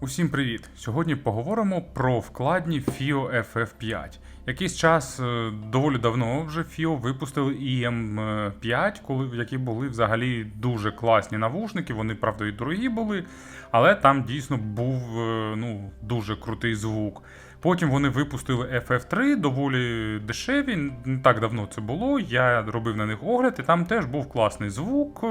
Усім привіт! Сьогодні поговоримо про вкладні FIO FF5. Якийсь час е, доволі давно вже FIO випустили EM5, коли які були взагалі дуже класні навушники. Вони правда і дорогі були, але там дійсно був е, ну, дуже крутий звук. Потім вони випустили FF3, доволі дешеві. Не так давно це було. Я робив на них огляд, і там теж був класний звук.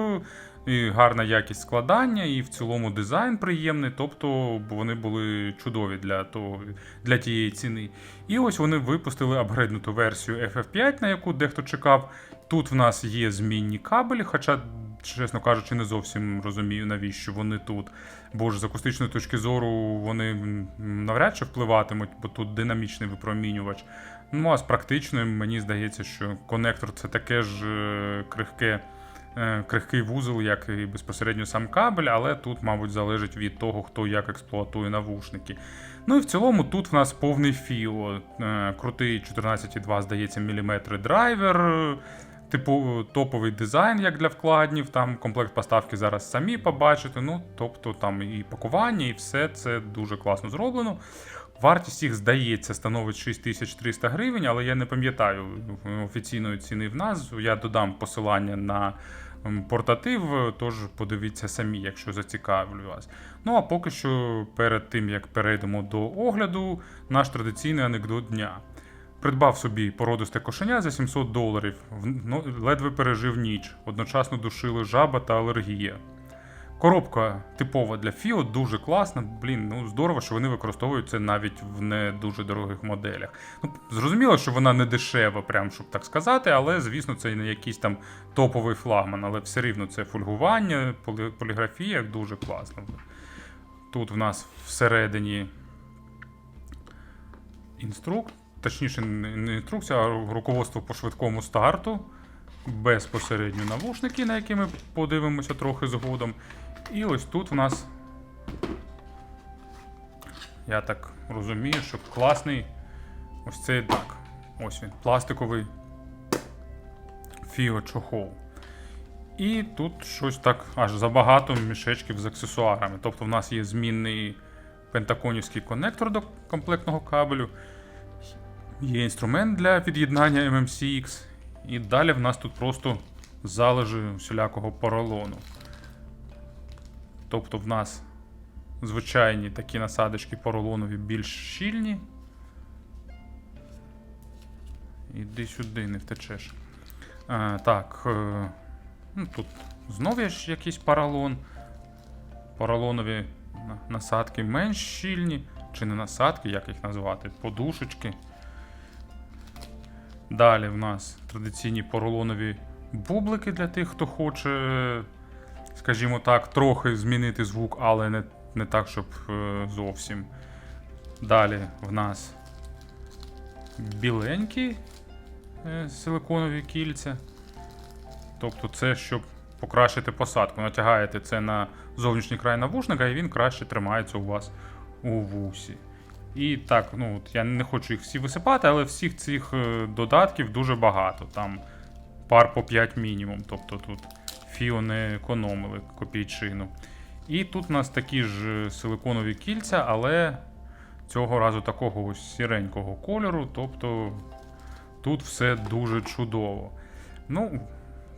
І гарна якість складання, і в цілому дизайн приємний, тобто вони були чудові для того, для тієї ціни. І ось вони випустили апгрейднуту версію FF5, на яку дехто чекав. Тут в нас є змінні кабелі, хоча, чесно кажучи, не зовсім розумію, навіщо вони тут. Бо ж з акустичної точки зору вони навряд чи впливатимуть, бо тут динамічний випромінювач. Ну а з практичної, мені здається, що конектор це таке ж е, крихке крихкий вузол, як і безпосередньо сам кабель, але тут, мабуть, залежить від того, хто як експлуатує навушники. Ну і в цілому тут в нас повний фіо. Е, Крутий 14,2, здається, міліметри драйвер. е, Типу топовий дизайн, як для вкладнів, там комплект поставки зараз самі побачите. Ну, тобто там і пакування, і все це дуже класно зроблено. Вартість їх, здається, становить 6300 гривень, але я не пам'ятаю офіційної ціни в назву. Я додам посилання на портатив, тож подивіться самі, якщо зацікавлю вас. Ну а поки що, перед тим як перейдемо до огляду, наш традиційний анекдот дня. Придбав собі породисте кошеня за 700 доларів, ну, ледве пережив ніч, одночасно душили жаба та алергія. Коробка типова для Фіо, дуже класна. Блін, ну здорово, що вони використовують це навіть в не дуже дорогих моделях. Ну, зрозуміло, що вона не дешева, прям щоб так сказати, але звісно, це не якийсь там топовий флагман, але все рівно це фольгування, полі- поліграфія дуже класно. Тут в нас всередині інструк, точніше, не інструкція, а руководство по швидкому старту. Безпосередньо навушники, на які ми подивимося трохи згодом. І ось тут в нас, я так розумію, що класний ось цей так. Ось він, пластиковий фіо чохол. І тут щось так аж забагато мішечків з аксесуарами. Тобто в нас є змінний пентаконівський конектор до комплектного кабелю. Є інструмент для під'єднання MMCX. І далі в нас тут просто залежи всілякого поролону. Тобто в нас звичайні такі насадочки поролонові більш щільні. Іди сюди, не втечеш. А, так. Е, ну, тут знову є ж якийсь поролон. Поролонові насадки менш щільні. Чи не насадки, як їх назвати? Подушечки. Далі в нас традиційні поролонові бублики для тих, хто хоче, скажімо так, трохи змінити звук, але не, не так, щоб е, зовсім. Далі в нас біленькі е, силиконові кільця. Тобто це щоб покращити посадку. Натягаєте це на зовнішній край навушника, і він краще тримається у вас у вусі. І так, ну от я не хочу їх всі висипати, але всіх цих е, додатків дуже багато. Там пар по 5 мінімум. Тобто тут фіо не економили копійчину. І тут у нас такі ж е, силиконові кільця, але цього разу такого ось сіренького кольору. Тобто тут все дуже чудово. Ну,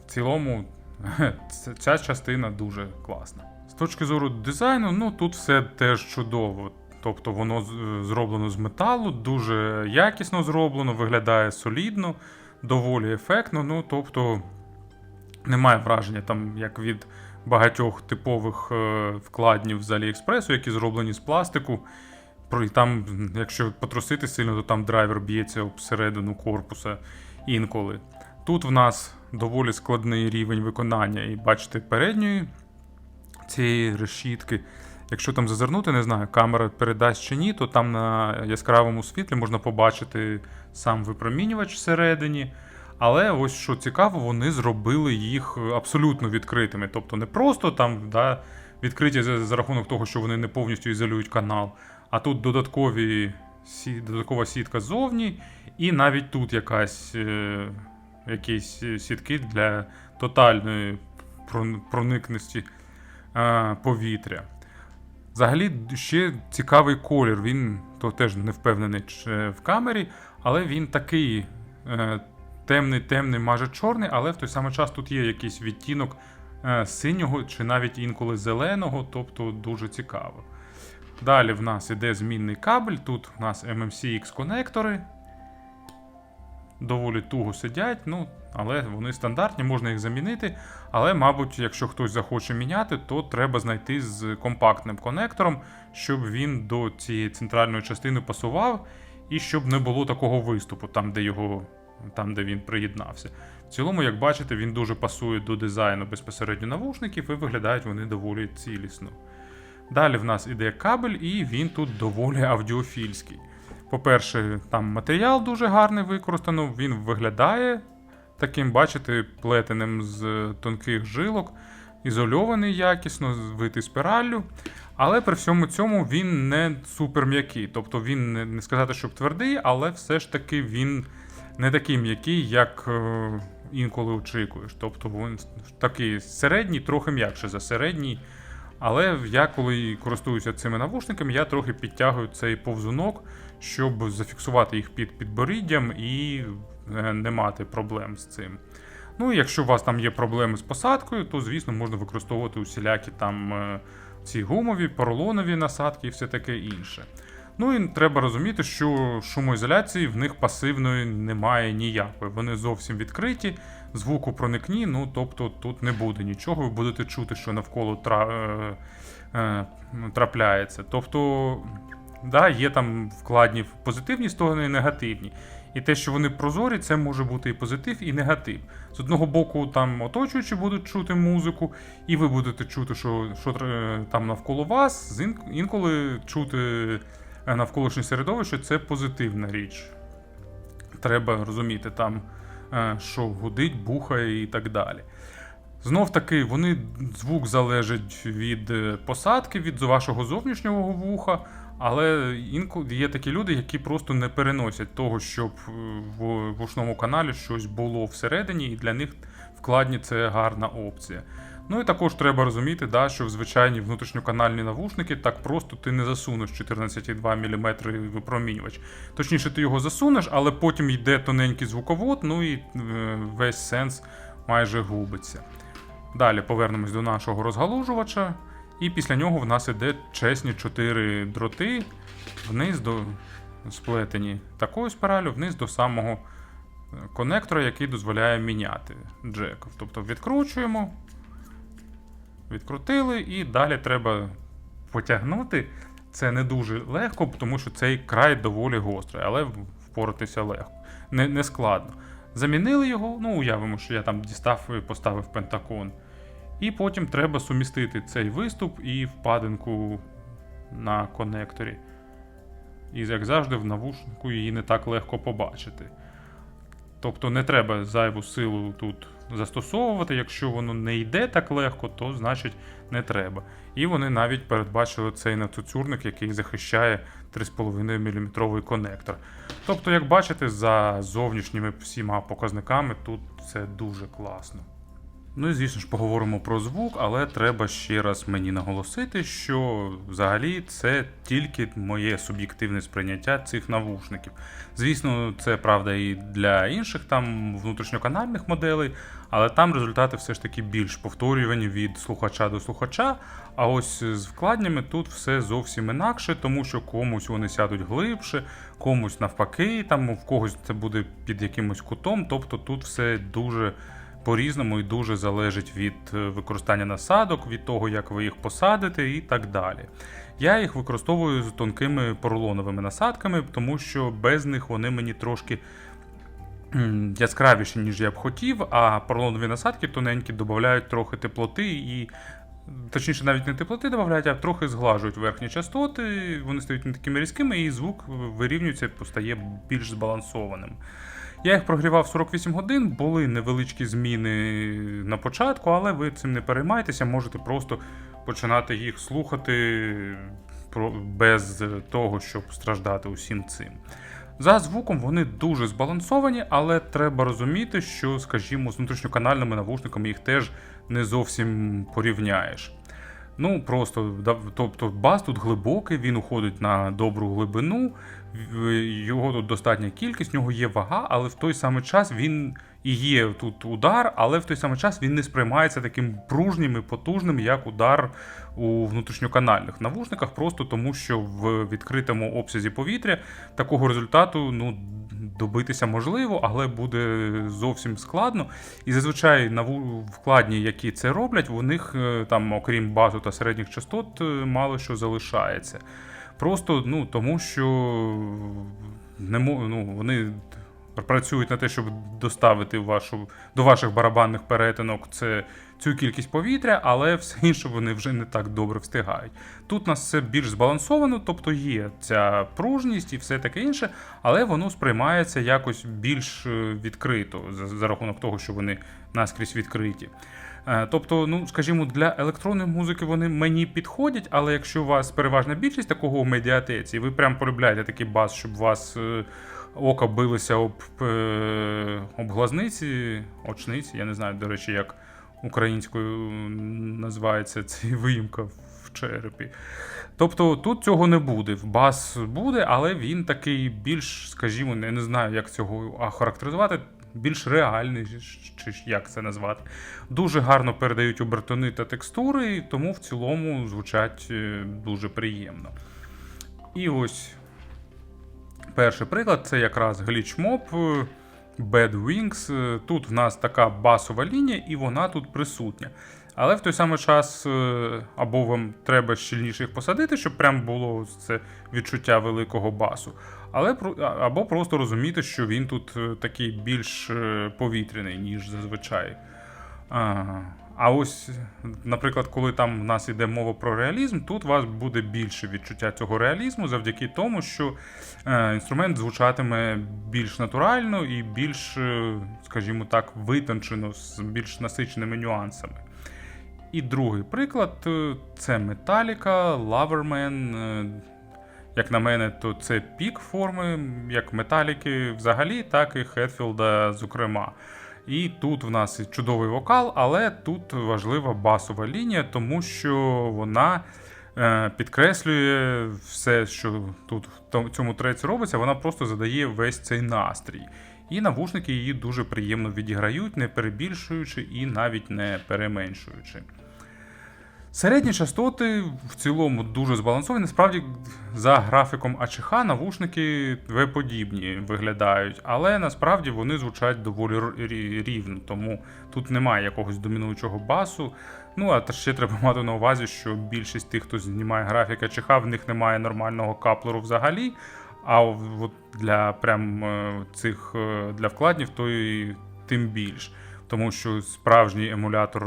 в цілому, ця частина дуже класна. З точки зору дизайну, ну тут все теж чудово. Тобто воно зроблено з металу, дуже якісно зроблено, виглядає солідно, доволі ефектно. Ну, тобто немає враження, там, як від багатьох типових е, вкладнів з Аліекспресу, які зроблені з пластику. І Там, якщо потрусити сильно, то там драйвер б'ється об середину корпуса інколи. Тут в нас доволі складний рівень виконання, і бачите, передньої цієї решітки. Якщо там зазирнути, не знаю, камера передасть чи ні, то там на яскравому світлі можна побачити сам випромінювач всередині. Але ось що цікаво, вони зробили їх абсолютно відкритими. Тобто не просто там да, відкриті за, за рахунок того, що вони не повністю ізолюють канал, а тут додаткові, сі, додаткова сітка ззовні, і навіть тут якась, е, якісь сітки для тотальної проникності е, повітря. Взагалі ще цікавий колір. Він то теж не впевнений чи в камері, але він такий е, темний, темний, майже чорний, але в той самий час тут є якийсь відтінок е, синього чи навіть інколи зеленого, тобто дуже цікаво. Далі в нас іде змінний кабель. Тут в нас MMCX конектори. Доволі туго сидять, ну, але вони стандартні, можна їх замінити. Але, мабуть, якщо хтось захоче міняти, то треба знайти з компактним конектором, щоб він до цієї центральної частини пасував, і щоб не було такого виступу, там, де його, там, де він приєднався. В цілому, як бачите, він дуже пасує до дизайну безпосередньо навушників і виглядають вони доволі цілісно. Далі в нас іде кабель, і він тут доволі аудіофільський. По-перше, там матеріал дуже гарний використано, він виглядає таким, бачите, плетеним з тонких жилок, ізольований якісно, звитий спіраллю. Але при всьому цьому він не супер м'який. Тобто він не, сказати, щоб твердий, але все ж таки він не такий м'який, як е, інколи очікуєш. Тобто він такий середній, трохи м'якше за середній. Але я, коли користуюся цими навушниками, я трохи підтягую цей повзунок, щоб зафіксувати їх під підборіддям і е, не мати проблем з цим. Ну, якщо у вас там є проблеми з посадкою, то звісно можна використовувати усілякі там е, ці гумові, поролонові насадки і все таке інше. Ну і треба розуміти, що шумоізоляції в них пасивної немає ніякої. Вони зовсім відкриті, звуку проникні, ну тобто тут не буде нічого, ви будете чути, що навколо тра... е, е, трапляється. Тобто, да, є там вкладні позитивні сторони і негативні. І те, що вони прозорі, це може бути і позитив, і негатив. З одного боку, там оточуючі будуть чути музику, і ви будете чути, що що е, там навколо вас, інколи чути навколишнє середовище це позитивна річ. Треба розуміти там, е, що гудить, бухає і так далі. Знов таки, вони звук залежить від е, посадки, від вашого зовнішнього вуха. Але інколи є такі люди, які просто не переносять того, щоб е, в вушному каналі щось було всередині, і для них вкладні це гарна опція. Ну і також треба розуміти, да, що в звичайні внутрішньоканальні навушники так просто ти не засунеш 14,2 мм випромінювач. Точніше, ти його засунеш, але потім йде тоненький звуковод, ну і е, весь сенс майже губиться. Далі повернемось до нашого розгалужувача. І після нього в нас іде чесні 4 дроти вниз до сплетені такою спіралю, вниз до самого е, конектора, який дозволяє міняти джек. Тобто відкручуємо, відкрутили, і далі треба потягнути. Це не дуже легко, тому що цей край доволі гострий, але впоратися легко. Не, не складно. Замінили його, ну уявимо, що я там дістав і поставив пентакон. І потім треба сумістити цей виступ і впадинку на конекторі. І, як завжди, в навушнику її не так легко побачити. Тобто не треба зайву силу тут застосовувати. Якщо воно не йде так легко, то значить не треба. І вони навіть передбачили цей нацуцюрник, який захищає 3,5 мм конектор. Тобто, як бачите, за зовнішніми всіма показниками тут все дуже класно. Ну і звісно ж поговоримо про звук, але треба ще раз мені наголосити, що взагалі це тільки моє суб'єктивне сприйняття цих навушників. Звісно, це правда і для інших там внутрішньоканальних моделей, але там результати все ж таки більш повторювані від слухача до слухача. А ось з вкладнями тут все зовсім інакше, тому що комусь вони сядуть глибше, комусь навпаки, там в когось це буде під якимось кутом. Тобто тут все дуже по-різному і дуже залежить від е, використання насадок, від того, як ви їх посадите, і так далі. Я їх використовую з тонкими поролоновими насадками, тому що без них вони мені трошки яскравіші, ніж я б хотів, а поролонові насадки тоненькі додають трохи теплоти і. Точніше, навіть не теплоти додають, а трохи зглажують верхні частоти, вони стають не такими різкими, і звук вирівнюється і стає більш збалансованим. Я їх прогрівав 48 годин, були невеличкі зміни на початку, але ви цим не переймайтеся, можете просто починати їх слухати без того, щоб страждати усім цим. За звуком вони дуже збалансовані, але треба розуміти, що, скажімо, з внутрішньоканальними навушниками їх теж не зовсім порівняєш. Ну, просто тобто бас тут глибокий, він уходить на добру глибину, його тут достатня кількість, в нього є вага, але в той самий час він і є тут удар, але в той самий час він не сприймається таким пружнім і потужним, як удар у внутрішньоканальних навушниках, просто тому що в відкритому обсязі повітря такого результату ну, добитися можливо, але буде зовсім складно. І зазвичай вкладні, які це роблять, у них е, там, окрім базу та середніх частот, е, мало що залишається. Просто ну, тому що не ну, вони працюють на те, щоб доставити вашу, до ваших барабанних перетинок це, цю кількість повітря, але все інше вони вже не так добре встигають. Тут у нас все більш збалансовано, тобто є ця пружність і все таке інше, але воно сприймається якось більш е, відкрито за, за рахунок того, що вони наскрізь відкриті. Е, Тобто, ну скажімо, для електронної музики вони мені підходять, але якщо у вас переважна більшість такого в медіатеці, ви прям полюбляєте такий бас, щоб вас око билося об, е, об глазниці, очниці, я не знаю, до речі, як українською називається ця виїмка в черепі. Тобто тут цього не буде. Бас буде, але він такий більш, скажімо, я не знаю, як цього охарактеризувати, більш реальний, чи як це назвати. Дуже гарно передають обертони та текстури, тому в цілому звучать е, дуже приємно. І ось перший приклад це якраз Mob е, Bad Wings. Е, Тут в нас така басова лінія, і вона тут присутня. Але в той самий час е, або вам треба щільніше їх посадити, щоб прям було це відчуття великого басу. Але або просто розуміти, що він тут такий більш повітряний, ніж зазвичай. А ось, наприклад, коли там в нас йде мова про реалізм, тут у вас буде більше відчуття цього реалізму завдяки тому, що е, інструмент звучатиме більш натурально і більш, е, скажімо так, витончено, з більш насиченими нюансами. І другий приклад е, це Metallica, Loverman. Як на мене, то це пік форми, як Металіки взагалі, так і Хетфілда, зокрема. І тут в нас чудовий вокал, але тут важлива басова лінія, тому що вона е, підкреслює все, що тут в цьому треці робиться, вона просто задає весь цей настрій. І навушники її дуже приємно відіграють, не перебільшуючи і навіть не переменшуючи. Середні частоти в цілому дуже збалансовані. Насправді, за графіком АЧХ навушники В-подібні виглядають, але насправді вони звучать доволі рівно, тому тут немає якогось домінуючого басу. Ну а ще треба мати на увазі, що більшість тих, хто знімає графік АЧХ, в них немає нормального каплеру взагалі. А от для прям е, цих е, для вкладнів, то і тим більш. Тому що справжній емулятор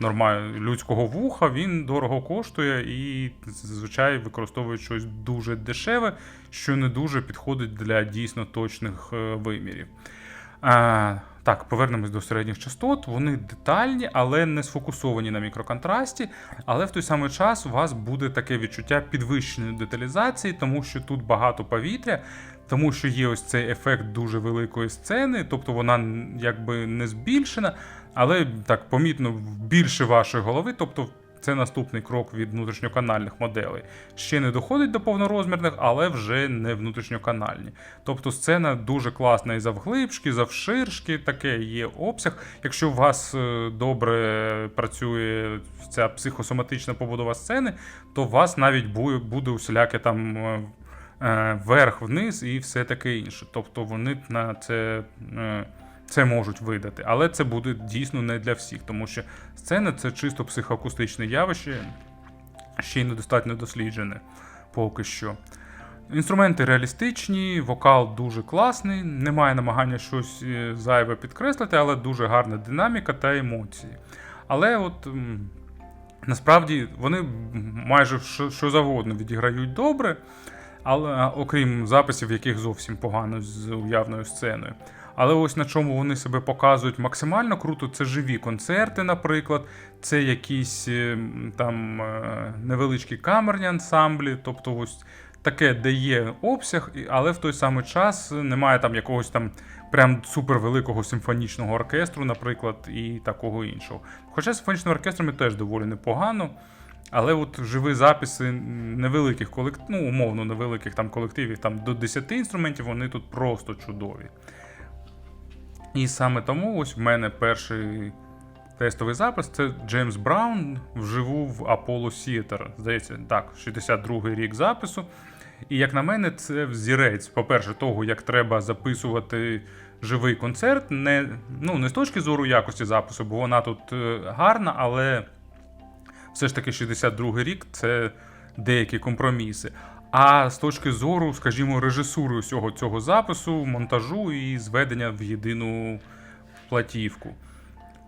е, нормаль... людського вуха, він дорого коштує і зазвичай використовують щось дуже дешеве, що не дуже підходить для дійсно точних е, вимірів. Так, повернемось до середніх частот. Вони детальні, але не сфокусовані на мікроконтрасті. Але в той самий час у вас буде таке відчуття підвищеної деталізації, тому що тут багато повітря, тому що є ось цей ефект дуже великої сцени, тобто вона якби не збільшена, але так помітно більше вашої голови. тобто це наступний крок від внутрішньоканальних моделей. Ще не доходить до повнорозмірних, але вже не внутрішньоканальні. Тобто сцена дуже класна і завглибшки, завширшки, таке є обсяг. Якщо у вас е, добре працює ця психосоматична побудова сцени, то у вас навіть буде усіляке там. е, е, Вверх-вниз і все таке інше. Тобто вони на це, це можуть видати. Але це буде дійсно не для всіх, тому що сцена це чисто психоакустичне явище, ще й недостатньо досліджене поки що. Інструменти реалістичні, вокал дуже класний, немає намагання щось е, зайве підкреслити, але дуже гарна динаміка та емоції. Але от насправді вони майже що, завгодно відіграють добре, але окрім записів, яких зовсім погано з уявною сценою. Але ось на чому вони себе показують максимально круто, це живі концерти, наприклад, це якісь е, там е, невеличкі камерні ансамблі, тобто ось таке, де є обсяг, але в той самий час немає там якогось там прям супервеликого симфонічного оркестру, наприклад, і такого іншого. Хоча з симфонічними оркестрами теж доволі непогано. Але от живі записи невеликих колективів, ну, умовно, невеликих там колективів, там до 10 інструментів, вони тут просто чудові. І саме тому ось в мене перший тестовий запис це Джеймс Браун вживу в Apollo Theater. Здається, так, 62-й рік запису. І як на мене, це взірець, по-перше, того, як треба записувати живий концерт, не, ну, не з точки зору якості запису, бо вона тут е, гарна, але все ж таки 62-й рік це деякі компроміси. А з точки зору, скажімо, режисури усього цього запису, монтажу і зведення в єдину платівку.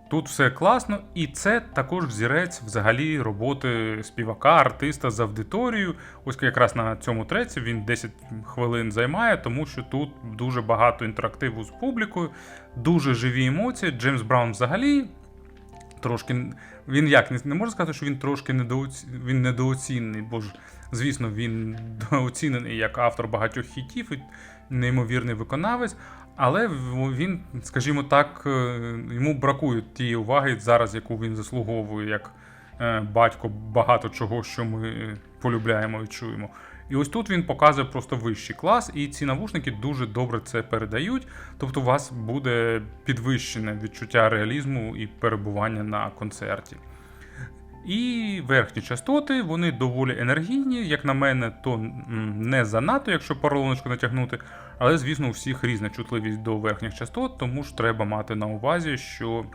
Тут все класно, і це також взірець взагалі роботи співака, артиста з аудиторією. Ось якраз на цьому треці він 10 хвилин займає, тому що тут дуже багато інтерактиву з публікою, дуже живі емоції. Джеймс Браун взагалі трошки. Він як не, не можна сказати, що він трошки недооці... він недооцінений, бо ж, звісно, він дооцінений як автор багатьох хітів і неймовірний виконавець. Але він, скажімо так, е, йому бракує тієї уваги зараз, яку він заслуговує, як е, батько багато чого, що ми полюбляємо і чуємо. І ось тут він показує просто вищий клас, і ці навушники дуже добре це передають. Тобто, у вас буде підвищене відчуття реалізму і перебування на концерті. І верхні частоти, вони доволі енергійні, як на мене, то не занадто, якщо поролоночку натягнути. Але, звісно, у всіх різна чутливість до верхніх частот, тому ж треба мати на увазі, що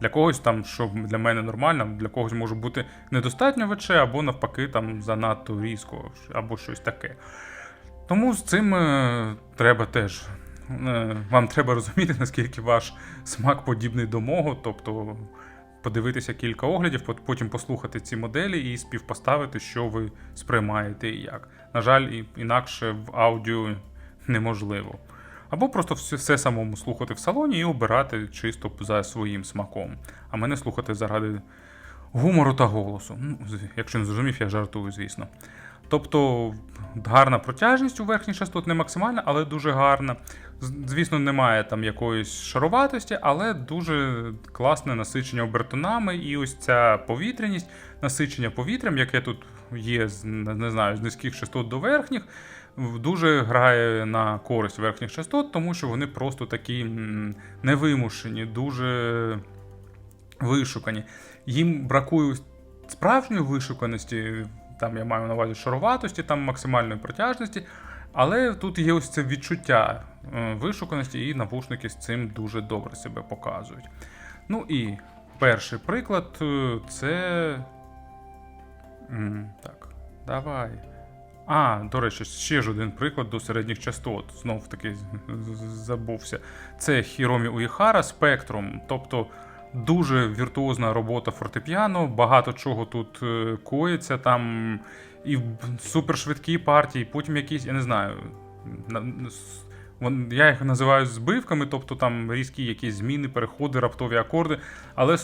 для когось там, що для мене нормально, для когось може бути недостатньо ВЧ, або навпаки, там занадто різко, або щось таке. Тому з цим е, треба теж. Е, вам треба розуміти, наскільки ваш смак подібний до мого, тобто подивитися кілька оглядів, потім послухати ці моделі і співпоставити, що ви сприймаєте і як. На жаль, інакше в аудіо неможливо. Або просто все, самому слухати в салоні і обирати чисто за своїм смаком, а мене слухати заради гумору та голосу. Ну, Якщо не зрозумів, я жартую, звісно. Тобто гарна протяжність у верхній частот не максимальна, але дуже гарна. Звісно, немає там якоїсь шароватості, але дуже класне насичення обертонами. І ось ця повітряність, насичення повітрям, яке тут є не знаю, з низьких частот до верхніх, дуже грає на користь верхніх частот, тому що вони просто такі невимушені, дуже вишукані. Їм бракує справжньої вишуканості. Там я маю на увазі шароватості, там максимальної протяжності. Але тут є ось це відчуття е, вишуканості, і навушники з цим дуже добре себе показують. Ну і перший приклад е, це. Так, давай. А, до речі, ще ж один приклад до середніх частот. Знов таки забувся. Це Hiromi Uehara Spectrum. Тобто Дуже віртуозна робота фортепіано, багато чого тут е, коїться там, і супершвидкі партії, потім якісь, я не знаю. Я їх називаю збивками, тобто там різкі якісь зміни, переходи, раптові акорди, але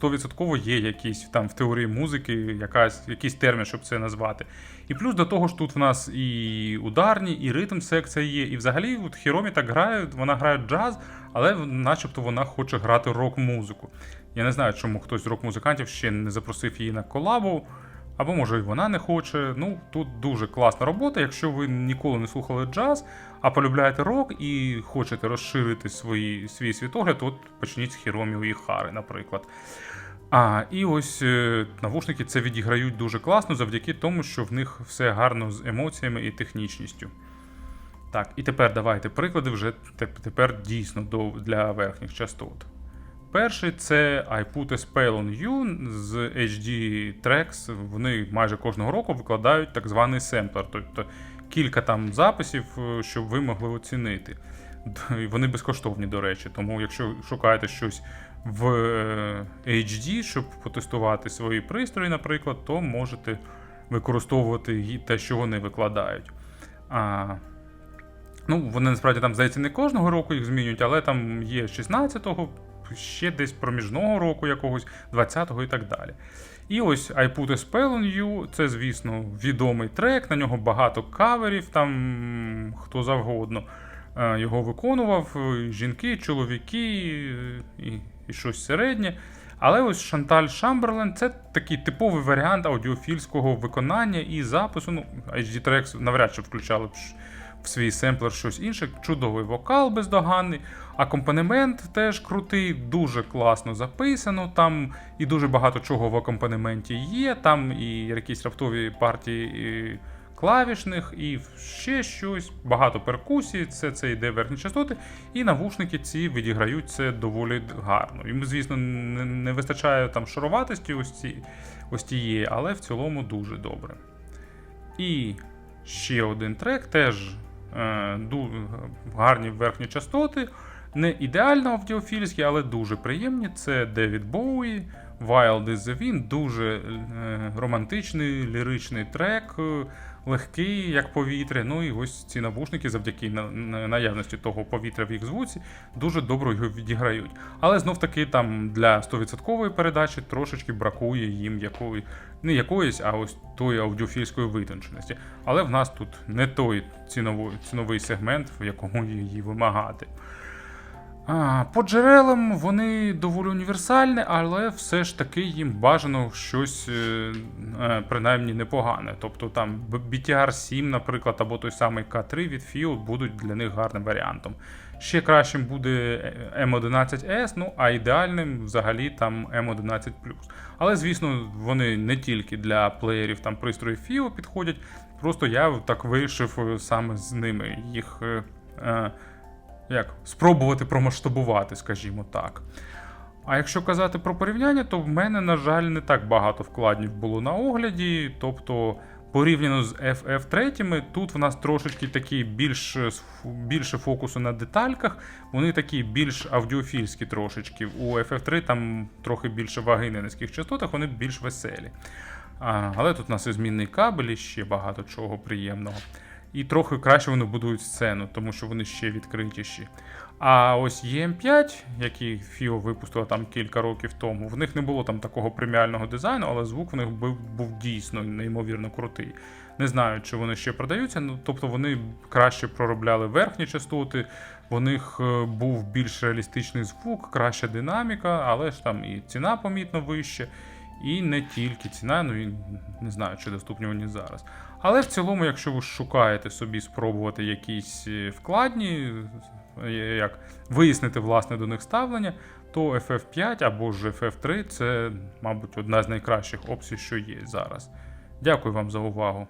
100% є якісь там в теорії музики, якась, якийсь термін, щоб це назвати. І плюс до того ж тут в нас і ударні, і ритм секція є. І взагалі от Хіромі так грає, вона грає джаз, але начебто вона хоче грати рок-музику. Я не знаю, чому хтось з рок-музикантів ще не запросив її на колабу. Або, може, і вона не хоче. Ну, тут дуже класна робота. Якщо ви ніколи не слухали джаз, а полюбляєте рок і хочете розширити свої, свій світогляд, от почніть з Хіромі і Хари, наприклад. А, і ось е, навушники це відіграють дуже класно завдяки тому, що в них все гарно з емоціями і технічністю. Так, і тепер давайте приклади вже тепер дійсно для верхніх частот. Перший це I Put a Spell on You з HD Tracks. Вони майже кожного року викладають так званий семплер, тобто кілька там записів, е, щоб ви могли оцінити. Вони безкоштовні, до речі, тому якщо шукаєте щось в е, HD, щоб потестувати свої пристрої, наприклад, то можете використовувати те, що вони викладають. А, Ну, Вони насправді там, здається, не кожного року їх змінюють, але там є 16-го, ще десь проміжного року якогось, 20-го і так далі. І ось I Put a Spell on You, це, звісно, відомий трек, на нього багато каверів, там хто завгодно. е, його виконував е, жінки, чоловіки е, і, і щось середнє. Але ось Шанталь Шамберлен це такий типовий варіант аудіофільського виконання і запису. Ну, HD Tracks навряд чи включали б в свій семплер щось інше. Чудовий вокал бездоганний, акомпанемент теж крутий, дуже класно записано. Там і дуже багато чого в акомпанементі є. Там і якісь раптові партії і клавішних, і ще щось, багато перкусій, це, це йде верхні частоти, і навушники ці відіграють це доволі гарно. Їм, звісно, не, не вистачає там шароватості ось, ці, ось тієї, але в цілому дуже добре. І ще один трек, теж гарні верхні частоти. Не ідеально аудіофільські, але дуже приємні. Це Девід Боуї, Wild is the Wind, дуже е, романтичний ліричний трек, е, легкий, як повітря. Ну і ось ці навушники, завдяки на- на- наявності того повітря в їх звуці, дуже добре його відіграють. Але знов таки там для 100% передачі трошечки бракує їм якої, не якоїсь, а ось тої аудіофільської витонченості. Але в нас тут не той ціновий, ціновий сегмент, в якому її вимагати. А, по джерелам вони доволі універсальні, але все ж таки їм бажано щось е, е, принаймні непогане. Тобто там BTR 7, наприклад, або той самий K3 від FIO будуть для них гарним варіантом. Ще кращим буде M11S, ну а ідеальним взагалі там M11. Але, звісно, вони не тільки для плеєрів там пристроїв FIO підходять. Просто я так вирішив е, саме з ними їх. е, е, як спробувати промасштабувати, скажімо так. А якщо казати про порівняння, то в мене, на жаль, не так багато вкладів було на огляді. Тобто, порівняно з FF3, тут в нас трошечки такі більш, більше фокусу на детальках, вони такі більш аудіофільські трошечки. У FF3 там трохи більше ваги на низьких частотах, вони більш веселі. А, але тут у нас і змінний кабель, і ще багато чого приємного. І трохи краще вони будують сцену, тому що вони ще відкритіші. А ось EM5, який FIO випустила там кілька років тому, в них не було там такого преміального дизайну, але звук в них був, був дійсно неймовірно крутий. Не знаю, чи вони ще продаються, ну тобто вони краще проробляли верхні частоти, у них е, був більш реалістичний звук, краща динаміка, але ж там і ціна помітно вища. І не тільки ціна, ну і не знаю, чи доступні вони зараз. Але в цілому, якщо ви шукаєте собі спробувати якісь е, вкладні, е, як вияснити власне до них ставлення, то FF5 або ж FF3 це, мабуть, одна з найкращих опцій, що є зараз. Дякую вам за увагу.